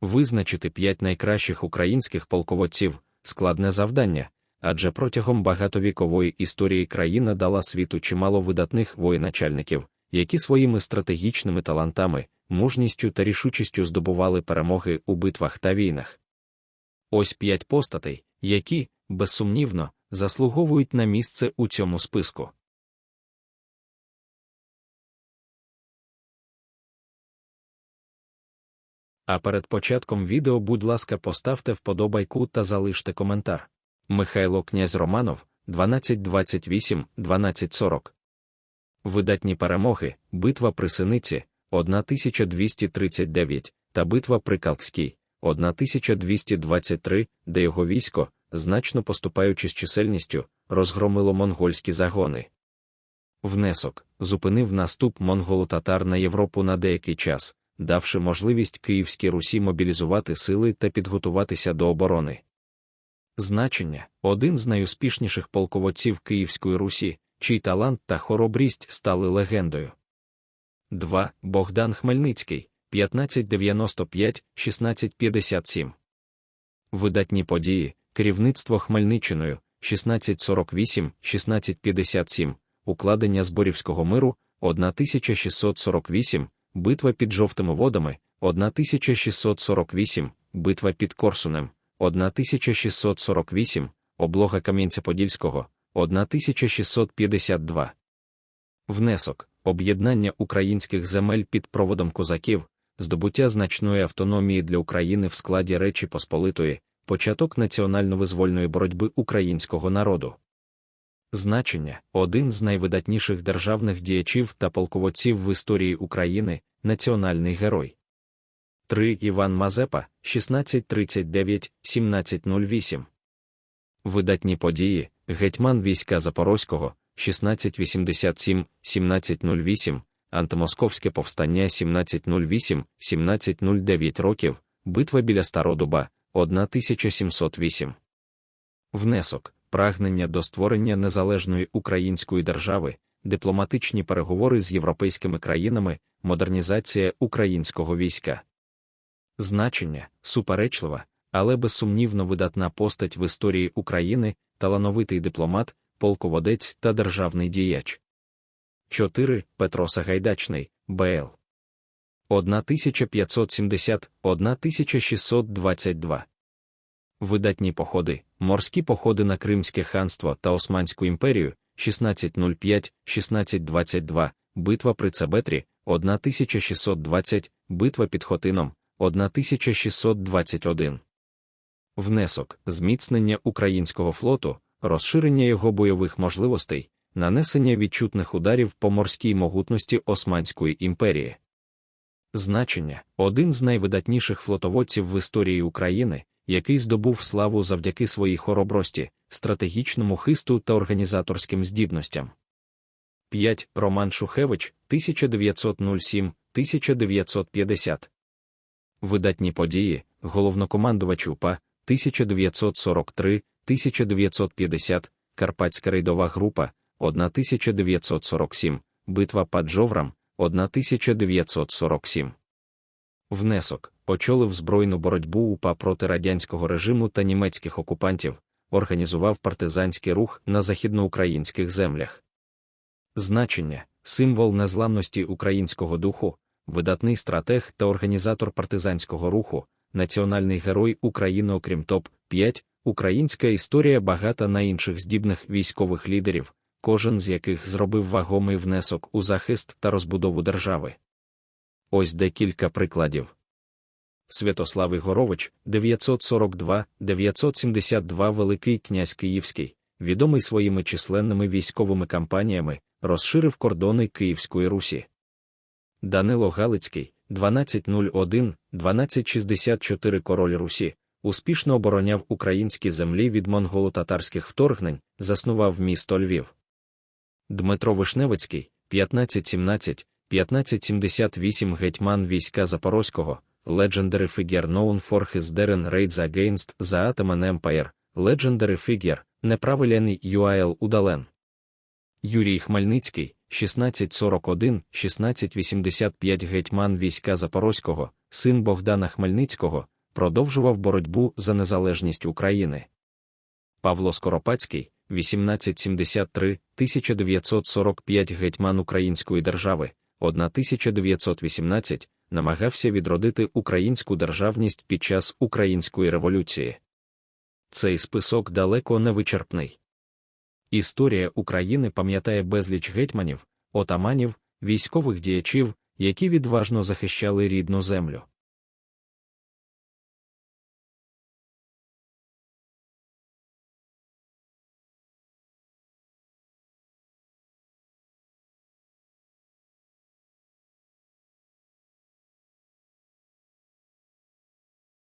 Визначити п'ять найкращих українських полководців складне завдання, адже протягом багатовікової історії країна дала світу чимало видатних воєначальників, які своїми стратегічними талантами, мужністю та рішучістю здобували перемоги у битвах та війнах. Ось п'ять постатей, які, безсумнівно, заслуговують на місце у цьому списку. А перед початком відео, будь ласка, поставте вподобайку та залиште коментар. Михайло князь Романов 1228 1240 Видатні перемоги, битва при Синиці 1239 та битва при Калкській 1223, де його військо, значно поступаючись чисельністю, розгромило монгольські загони. Внесок зупинив наступ монголо-татар на Європу на деякий час, давши можливість Київській Русі мобілізувати сили та підготуватися до оборони. Значення один з найуспішніших полководців Київської Русі, чий талант та хоробрість стали легендою. 2. Богдан Хмельницький 1595-1657. Видатні події, керівництво Хмельниччиною 1648-1657, укладення Зборівського миру 1648, битва під жовтими водами 1648, битва під Корсунем 1648, облога Кам'янця-Подільського 1652. Внесок об'єднання українських земель під проводом козаків, здобуття значної автономії для України в складі Речі Посполитої, початок національно-визвольної боротьби українського народу. Значення один з найвидатніших державних діячів та полководців в історії України, національний герой. 3. Іван Мазепа 1639 1708. Видатні події, гетьман війська Запорозького 1687 1708, антимосковське повстання 1708 1709 років, битва біля Стародуба 1708. Внесок прагнення до створення незалежної української держави, дипломатичні переговори з європейськими країнами, модернізація українського війська. Значення суперечлива, але безсумнівно видатна постать в історії України, талановитий дипломат, полководець та державний діяч. 4. Петро Сагайдачний, БЛ. 1570 1622 Видатні походи, морські походи на Кримське ханство та Османську імперію 1605-1622, битва при Цебетрі 1620, битва під Хотином 1621. Внесок зміцнення українського флоту, розширення його бойових можливостей, нанесення відчутних ударів по морській могутності Османської імперії. Значення один з найвидатніших флотоводців в історії України, який здобув славу завдяки своїй хоробрості, стратегічному хисту та організаторським здібностям. 5. Роман Шухевич 1907 1950 Видатні події, головнокомандувач УПА 1943 1950, Карпатська рейдова група 1947, Битва під Жоврам 1947. Внесок очолив збройну боротьбу УПА проти радянського режиму та німецьких окупантів, організував партизанський рух на західноукраїнських землях. Значення символ незламності українського духу, видатний стратег та організатор партизанського руху, національний герой України, окрім топ 5 Українська історія багата на інших здібних військових лідерів, кожен з яких зробив вагомий внесок у захист та розбудову держави. Ось декілька прикладів. Святослав Ігорович, 942-972 Великий князь Київський, відомий своїми численними військовими кампаніями, розширив кордони Київської Русі. Данило Галицький, 1201-1264 Король Русі, успішно обороняв українські землі від монголо-татарських вторгнень, заснував місто Львів. Дмитро Вишневицький, 1517, 1578 гетьман війська Запорозького, Legendary Figure known for his daring raids against the Ottoman Empire, Legendary Figure, неправильний UAL удален. Юрій Хмельницький, 1641, 1685 гетьман війська Запорозького, син Богдана Хмельницького, продовжував боротьбу за незалежність України. Павло Скоропадський, 1873-1945 гетьман Української держави, 1918, намагався відродити українську державність під час Української революції. Цей список далеко не вичерпний. Історія України пам'ятає безліч гетьманів, отаманів, військових діячів, які відважно захищали рідну землю.